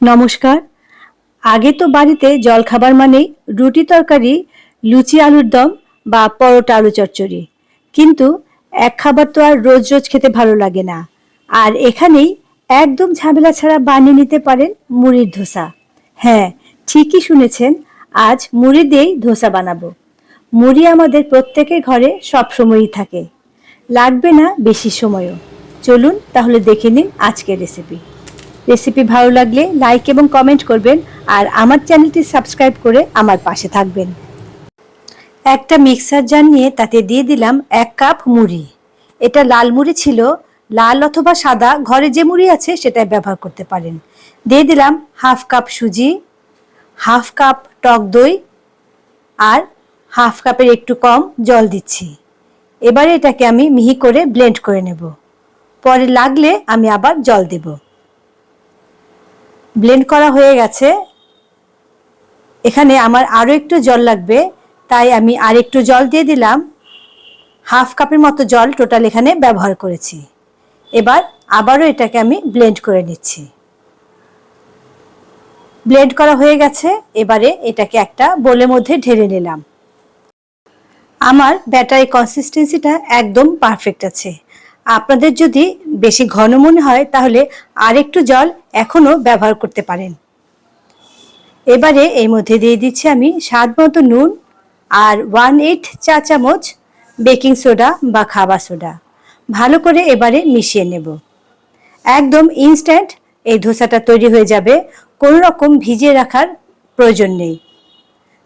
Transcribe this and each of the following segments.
নমস্কার। আগে তো বাড়িতে জলখাবার মানেই রুটি তরকারি, লুচি আলুর দম বা পরোটা আলু চচ্চড়ি। কিন্তু এক খাবার তো আর রোজ রোজ খেতে ভালো লাগে না। আর এখানেই একদম ঝামেলা ছাড়া বানিয়ে নিতে পারেন মুড়ির ধোসা। হ্যাঁ ঠিকই শুনেছেন, আজ মুড়ি দিয়েই ধোসা বানাবো। মুড়ি আমাদের প্রত্যেকের ঘরে সবসময়ই থাকে। লাগবে না বেশি সময়ও। চলুন তাহলে দেখে নিন আজকের রেসিপি রেসিপি ভালো লাগলে লাইক এবং কমেন্ট করবেন আর আমার চ্যানেলটি সাবস্ক্রাইব করে আমার পাশে থাকবেন। একটা মিক্সার জার নিয়ে তাতে দিয়ে দিলাম এক কাপ মুড়ি। এটা লাল মুড়ি ছিল, লাল অথবা সাদা, ঘরে যে মুড়ি আছে সেটাই ব্যবহার করতে পারেন। দিয়ে দিলাম হাফ কাপ সুজি, হাফ কাপ টক দই আর হাফ কাপের একটু কম জল দিচ্ছি। এবারে এটাকে আমি মিহি করে ব্লেন্ড করে নেব। পরে লাগলে আমি আবার জল দেবো। ব্লেন্ড করা হয়ে গেছে। এখানে আমার আরও একটু জল লাগবে, তাই আমি আর একটু জল দিয়ে দিলাম। হাফ কাপের মতো জল টোটাল এখানে ব্যবহার করেছি। এবার আবারও এটাকে আমি ব্লেন্ড করে নিচ্ছি। ব্লেন্ড করা হয়ে গেছে, এবারে এটাকে একটা বোলের মধ্যে ঢেলে নিলাম। আমার ব্যাটারি কনসিস্টেন্সিটা একদম পারফেক্ট আছে। আপনাদের যদি বেশি ঘন মনে হয়, তাহলে আরেকটু জল এখনও ব্যবহার করতে পারেন। এবারে এর মধ্যে দিয়ে দিচ্ছি আমি স্বাদ মতো নুন আর ওয়ান এইট চা চামচ বেকিং সোডা বা খাবার সোডা। ভালো করে এবারে মিশিয়ে নেব। একদম ইনস্ট্যান্ট এই ধোসাটা তৈরি হয়ে যাবে, কোনো রকম ভিজিয়ে রাখার প্রয়োজন নেই।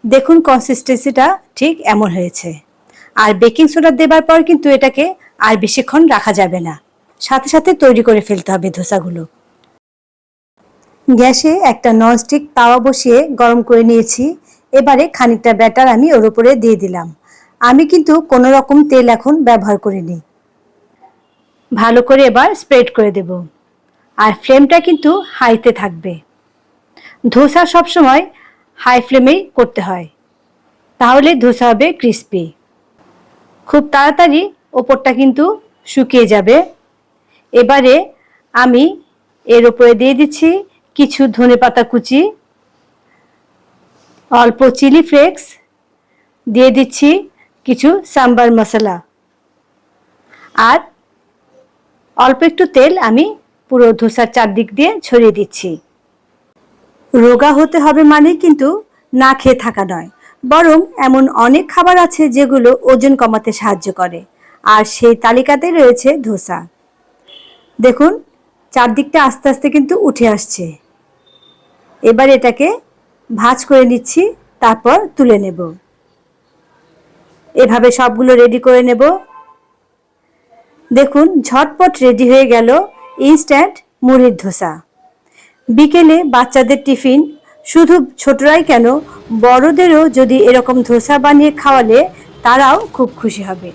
দেখুন কনসিস্টেন্সিটা ঠিক এমন হয়েছে। আর বেকিং সোডা দেবার পর কিন্তু এটাকে আর বেশিক্ষণ রাখা যাবে না। সাথে সাথে তৈরি করে ফেলতে হবে ধোসাগুলো। গ্যাসে একটা ননস্টিক তাওয়া বসিয়ে গরম করে নিয়েছি। এবারে খানিকটা ব্যাটার আমি ওর উপরে দিয়ে দিলাম। আমি কিন্তু কোনো রকম তেল এখন ব্যবহার করিনি। ভালো করে এবার স্প্রেড করে দেব। আর ফ্লেমটা কিন্তু হাইতে থাকবে। ধোসা সবসময় হাই ফ্লেমেই করতে হয়। তাহলে ধোসা হবে ক্রিস্পি। খুব তাড়াতাড়ি ওপরটা কিন্তু শুকিয়ে যাবে। এবারে আমি এর উপরে দিয়ে দিচ্ছি কিছু ধনে পাতা কুচি, অল্প চিলি ফ্লেক্স, দিয়ে দিচ্ছি কিছু সাম্বার মশলা। আর অল্প একটু তেল আমি পুরো ধোসার চারদিক দিয়ে ছড়িয়ে দিচ্ছি। রোগা হতে হবে মানে কিন্তু না খেয়ে থাকা নয়, বরং এমন অনেক খাবার আছে যেগুলো ওজন কমাতে সাহায্য করে। আর সেই তালিকাতে রয়েছে ধোসা। দেখুন, চারদিকটা আস্তে আস্তে কিন্তু উঠে আসছে। এবার এটাকে ভাজ করে নিচ্ছি, তারপর তুলে নেব। এভাবে সবগুলো রেডি করে নেব। দেখুন, ঝটপট রেডি হয়ে গেল ইনস্ট্যান্ট মুড়ির ধোসা। বিকেলে বাচ্চাদের টিফিন, শুধু ছোটরাই কেন, বড়দেরও যদি এরকম ধোসা বানিয়ে খাওয়ালে তারাও খুব খুশি হবে।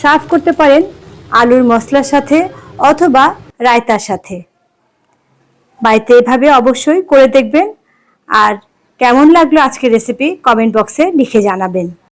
সার্ভ করতে পারেন আলুর মশলার সাথে অথবা রায়তার সাথে। বাড়িতে এভাবে অবশ্যই করে দেখবেন। আর কেমন লাগল আজকের রেসিপি কমেন্ট বক্সে লিখে জানাবেন।